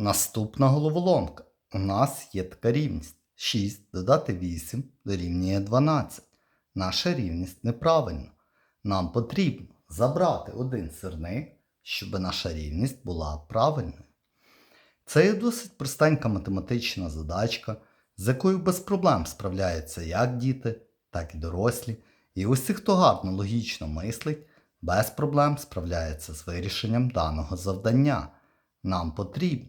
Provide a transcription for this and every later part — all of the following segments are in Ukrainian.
Наступна головоломка. У нас є така рівність. 6 додати 8 дорівнює 12. Наша рівність неправильна. Нам потрібно забрати один сирник, щоб наша рівність була правильною. Це є досить простенька математична задачка, з якою без проблем справляються як діти, так і дорослі. І усі, хто гарно логічно мислить, без проблем справляється з вирішенням даного завдання. Нам потрібно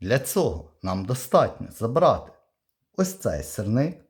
Для цього нам достатньо забрати ось цей сирник.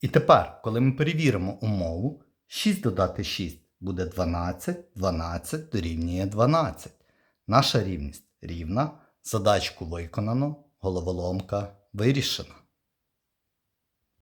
І тепер, коли ми перевіримо умову, 6 додати 6 буде 12, 12 дорівнює 12. Наша рівність рівна, задачку виконано, головоломка вирішена.